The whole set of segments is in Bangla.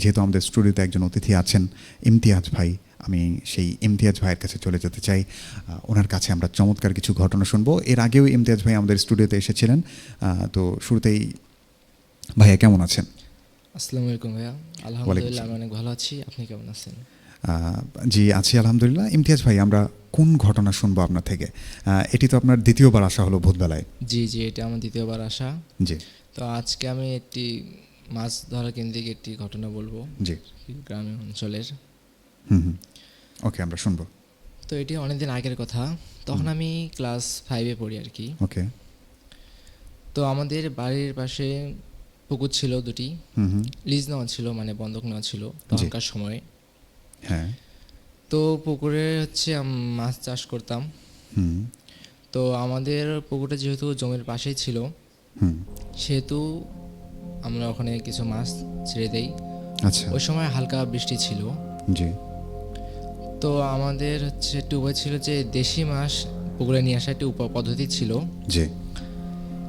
যেহেতু আমাদের স্টুডিওতে একজন অতিথি আছেন ইমতিয়াজ ভাই আমি সেই ইমতিয়াজ ভাইয়ের কাছে চলে যেতে চাই। ওনার কাছে আমরা চমৎকার কিছু ঘটনা শুনব। এর আগেও ইমতিয়াজ ভাই আমাদের স্টুডিওতে এসেছিলেন। তো শুরুতেই ভাইয়া কেমন আছেন? আসসালামু আলাইকুম ভাইয়া। আলহামদুলিল্লাহ আমি অনেক ভালো আছি। আপনি কেমন আছেন? জি আছি আলহামদুলিল্লাহ। ইমতিয়াজ ভাই আমরা কোন ঘটনা শুনব আপনার থেকে? এটি তো আপনার দ্বিতীয়বার আসা হলো ভূতবেলায় জি জি এটা আমার দ্বিতীয়বার আসা। জি। তো আজকে আমি একটি মাছ ধরা কেন্দ্রিক একটি ঘটনা বলব। জি। গ্রামীণ অঞ্চলের। হুম ওকে আমরা শুনব। তো এটি অনেকদিন আগের কথা। তখন আমি ক্লাস ফাইভে পড়ি আর কি ওকে। তো আমাদের বাড়ির পাশে পুকুর ছিল দুটি। লিজ নেওয়া ছিল মানে বন্ধক নেওয়া ছিল তখনকার সময়। হ্যাঁ। তো পুকুরে হচ্ছে মাছ চাষ করতাম। তো আমাদের পুকুরটা যেহেতু জমির পাশেই ছিল সেহেতু আমরা ওখানে কিছু মাছ ছেড়ে দেই। আচ্ছা। ওই সময় হালকা বৃষ্টি ছিল। জি। তো আমাদের হচ্ছে একটু উপায় ছিল যে দেশি মাছ পুকুরে নিয়ে আসা একটি পদ্ধতি ছিল। জি।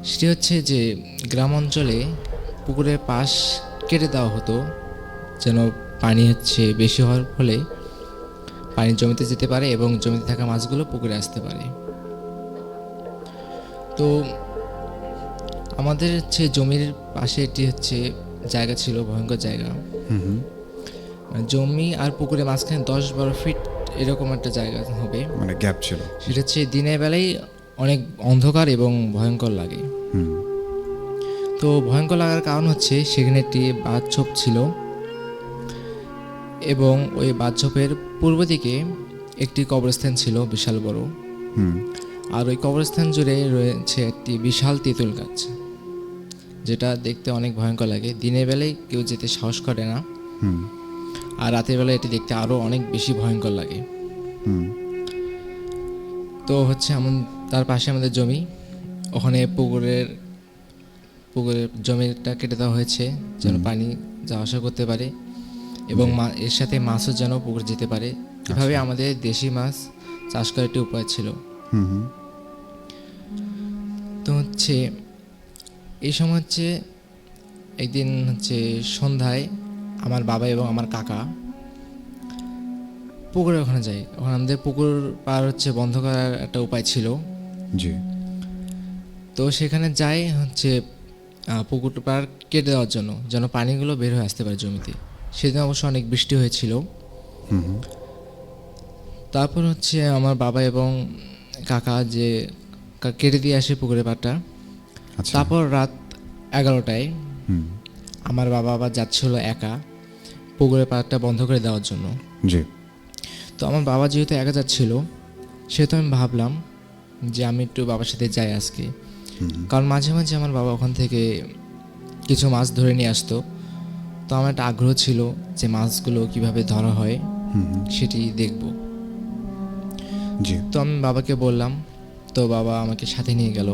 সেটি হচ্ছে যে গ্রাম অঞ্চলে পুকুরের পাশ কেটে দেওয়া হতো যেন পানি হচ্ছে বেশি হওয়ার ফলে পানি জমিতে যেতে পারে এবং জমিতে থাকা মাছগুলো পুকুরে আসতে পারে। তো আমাদের হচ্ছে জমির পাশে একটি হচ্ছে জায়গা ছিল ভয়ঙ্কর জায়গা। মানে জমি আর পুকুরের মাঝখানে দশ বারো ফিট এরকম একটা জায়গা হবে। মানে গ্যাপ ছিল। সেটা হচ্ছে দিনের বেলায় অনেক অন্ধকার এবং ভয়ঙ্কর লাগে। হুম। তো ভয়ঙ্কর লাগার কারণ হচ্ছে সেখানে একটি বাথঝোপ ছিল এবং ওই বাথঝোপের পূর্ব দিকে একটি কবরস্থান ছিল বিশাল বড়। হুম। আর ওই কবরস্থান জুড়ে রয়েছে একটি বিশাল তেঁতুল গাছ। যেটা দেখতে অনেক ভয়ঙ্কর লাগে। দিনের বেলায় কেউ যেতে সাহস করে না। আর রাতের বেলায় এটি দেখতে আরও অনেক বেশি ভয়ঙ্কর লাগে। তো হচ্ছে এমন তার পাশে আমাদের জমি। ওখানে পুকুরের পুকুরের জমিটা কেটে দেওয়া হয়েছে যেন পানি যাওয়া আসা করতে পারে এবং এর সাথে মাছও যেন পুকুর যেতে পারে। এভাবে আচ্ছা। আমাদের দেশি মাছ চাষ করার একটি উপায় ছিল। তো হচ্ছে এই সময় হচ্ছে একদিন হচ্ছে সন্ধ্যায় আমার বাবা এবং আমার কাকা পুকুরে ওখানে যায় ওখানে আমাদের পুকুর পার হচ্ছে বন্ধ করার একটা উপায় ছিল। জি। তো সেখানে যাই হচ্ছে পুকুর পার কেটে দেওয়ার জন্য যেন পানিগুলো বের হয়ে আসতে পারে জমিতে। সেদিন অবশ্য অনেক বৃষ্টি হয়েছিল। তারপর হচ্ছে আমার বাবা এবং কাকা যে কেটে দিয়ে আসে পুকুরের পাড়টা। তারপর রাত এগারোটায় আমার বাবা আবার যাচ্ছিল একা পুকুরের পাড়টা বন্ধ করে দেওয়ার জন্য। জি। তো আমার বাবা যেহেতু একা যাচ্ছিল সেহেতু আমি ভাবলাম যে আমি একটু বাবার সাথে যাই আজকে। কারণ মাঝে মাঝে আমার বাবা ওখান থেকে কিছু মাছ ধরে নিয়ে আসতো। তো আমার একটা আগ্রহ ছিল যে মাছগুলো কীভাবে ধরা হয় সেটি দেখব। জি। তো আমি বাবাকে বললাম তো বাবা আমাকে সাথে নিয়ে গেল।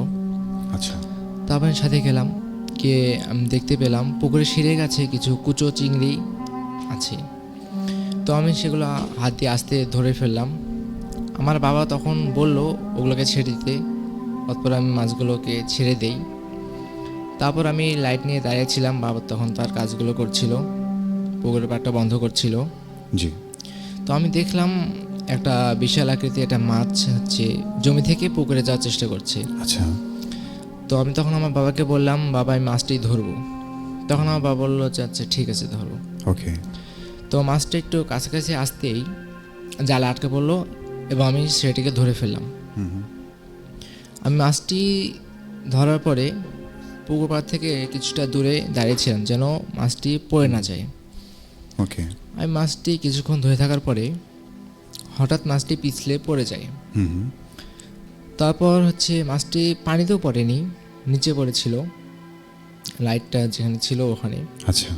আচ্ছা। তারপর আমি সাথে গেলাম গিয়ে আমি দেখতে পেলাম পুকুরে শিরে গেছে কিছু কুচো চিংড়ি আছে। তো আমি সেগুলো হাত দিয়ে আস্তে ধরে ফেললাম। আমার বাবা তখন বলল ওগুলোকে ছেড়ে দিতে। অতপর আমি মাছগুলোকে ছেড়ে দেই। তারপর আমি লাইট নিয়ে দাঁড়িয়েছিলাম বাবা তখন তার কাজগুলো করছিল পুকুরের পাড়টা বন্ধ করছিল। জি। তো আমি দেখলাম একটা বিশাল আকৃতি একটা মাছ হচ্ছে জমি থেকে পুকুরে যাওয়ার চেষ্টা করছে। আচ্ছা। তো আমি তখন আমার বাবাকে বললাম বাবা আমি মাছটাই ধরবো। তখন আমার বাবা বলল যে আচ্ছা ঠিক আছে ধরো ওকে। তো মাছটা একটু কাছাকাছি আসতেই জালে আটকে পড়ল এবং আমি সেটিকে ধরে ফেললাম। আমি মাছটি ধরার পরে পুকুর পাড় থেকে কিছুটা দূরে দাঁড়িয়েছিলাম যেন মাছটি পড়ে না যায়। ওকে। আমি মাছটি কিছুক্ষণ ধরে থাকার পরে হঠাৎ মাছটি পিছলে পড়ে যায়। তারপর হচ্ছে মাছটি পানিতেও পড়েনি। নিচে পড়েছিল। লাইটটা যেখানে ছিল ওখানে। আচ্ছা।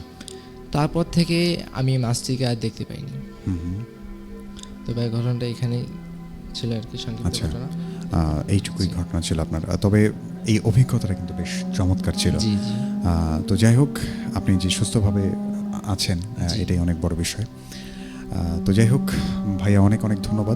তারপর থেকে আমি মাছটিকে আর দেখতে পাইনি। তো ভাই ঘটনাটা এখানেই ছিল আর কি সংক্ষিপ্ত আচ্ছা। ঘটনা। এইটুকুই ঘটনা ছিল আপনার। তবে এই অভিজ্ঞতাটা কিন্তু বেশ চমৎকার ছিল। তো যাই হোক আপনি যে সুস্থভাবে আছেন এটাই অনেক বড় বিষয়। তো যাই হোক ভাইয়া অনেক অনেক ধন্যবাদ।